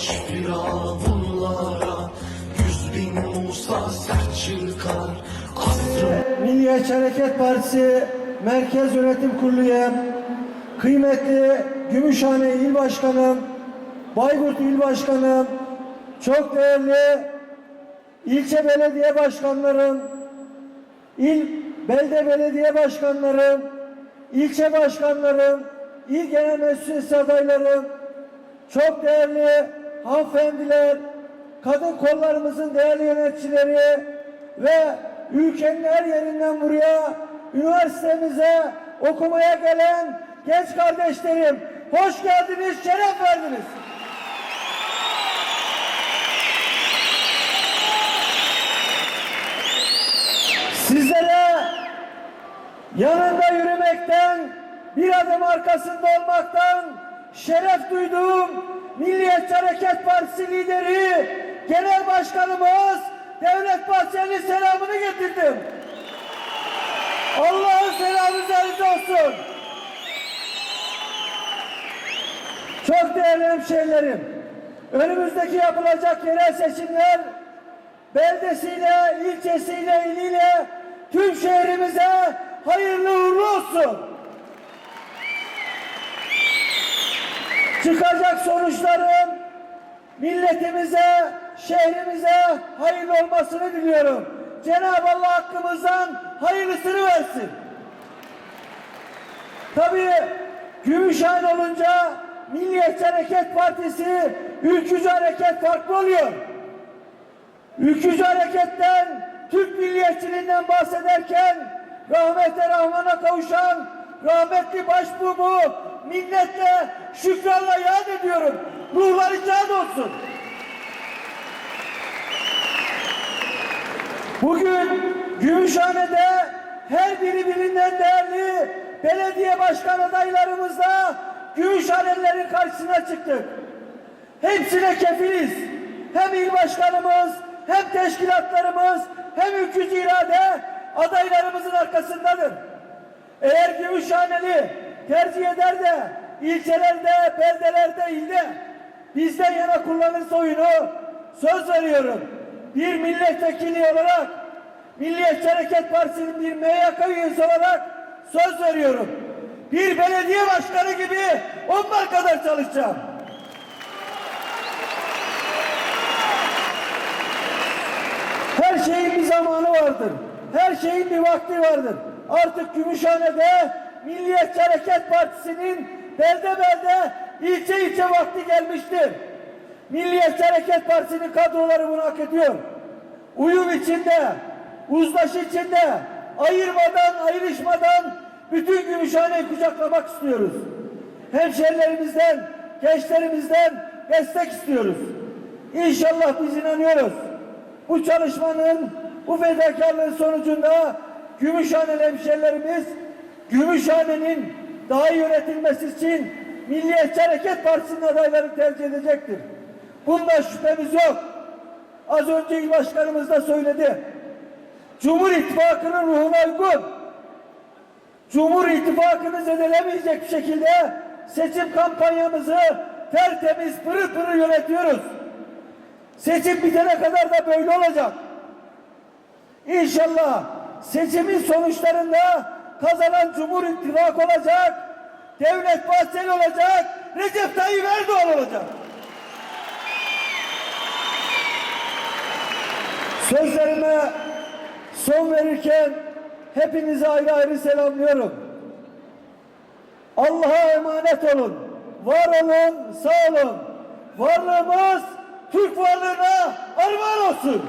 Çağdaş firavunlara Yüz bin Musa sert çıkar Asrın Milliyetçi Hareket Partisi Merkez Yönetim Kurulu kıymetli Gümüşhane İl Başkanım, Bayburt İl Başkanım, çok değerli ilçe belediye başkanlarım, il belde belediye başkanlarım, ilçe başkanlarım, il genel meclis adaylarım, çok değerli hanımefendiler, kadın kollarımızın değerli yöneticileri ve ülkenin her yerinden buraya üniversitemize okumaya gelen genç kardeşlerim hoş geldiniz, şeref verdiniz. Sizlere yanında yürümekten, bir adım arkasında olmaktan şeref duyduğum Milliyetçi Hareket Partisi lideri, Genel Başkanımız Devlet Bahçeli'nin selamını getirdim. Allah'ın selamı üzerinize olsun. Çok değerli hemşehrilerim, önümüzdeki yapılacak yerel seçimler beldesiyle, ilçesiyle, iliyle tüm şehrimize hayırlı uğurlu olsun. Çıkacak sonuçların milletimize, şehrimize hayırlı olmasını diliyorum. Cenab-ı Allah hakkımızdan hayırlısını versin. Tabii Gümüşhane olunca Milliyetçi Hareket Partisi, Ülkücü Hareket farklı oluyor. Ülkücü hareketten, Türk milliyetçiliğinden bahsederken rahmete rahmana kavuşan rahmetli başbuğumu minnetle, şükranla yad ediyorum. Ruhları şad olsun. Bugün Gümüşhane'de her biri birinden değerli belediye başkan adaylarımızla Gümüşhanelilerin karşısına çıktık. Hepsine kefiliz. Hem il başkanımız, hem teşkilatlarımız, hem ülkücü irade adaylarımızın arkasındadır. Eğer Gümüşhaneli tercih eder de ilçelerde, beldelerde, ilde bizden yana kullanırsa oyunu söz veriyorum. Bir milletvekili olarak Milliyetçi Hareket Partisi'nin bir MYK üyesi olarak söz veriyorum. Bir belediye başkanı gibi onlar kadar çalışacağım. Her şeyin bir zamanı vardır. Her şeyin bir vakti vardır. Artık Gümüşhane'de Milliyetçi Hareket Partisi'nin belde belde ilçe ilçe vakti gelmiştir. Milliyetçi Hareket Partisi'nin kadroları bunu hak ediyor. Uyum içinde, uzlaşı içinde, ayırmadan, ayrışmadan bütün Gümüşhane'yi kucaklamak istiyoruz. Hemşerilerimizden, gençlerimizden destek istiyoruz. İnşallah biz inanıyoruz. Bu çalışmanın, bu fedakarlığın sonucunda Gümüşhaneli hemşerilerimiz Gümüşhane'nin daha iyi yönetilmesi için Milliyetçi Hareket Partisi'nin adaylarını tercih edecektir. Bunda şüphemiz yok. Az önce il başkanımız da söyledi. Cumhur İttifakı'nın ruhuna uygun, Cumhur İttifakı'nı zedelemeyecek şekilde seçim kampanyamızı tertemiz pırıl pırıl yönetiyoruz. Seçim bitene kadar da böyle olacak. İnşallah seçimin sonuçlarında kazanan Cumhur İttifakı olacak, Devlet Bahçeli olacak, Recep Tayyip Erdoğan olacak. Sözlerime son verirken hepinizi ayrı ayrı selamlıyorum. Allah'a emanet olun. Var olun, sağ olun. Varlığımız Türk varlığına armağan olsun.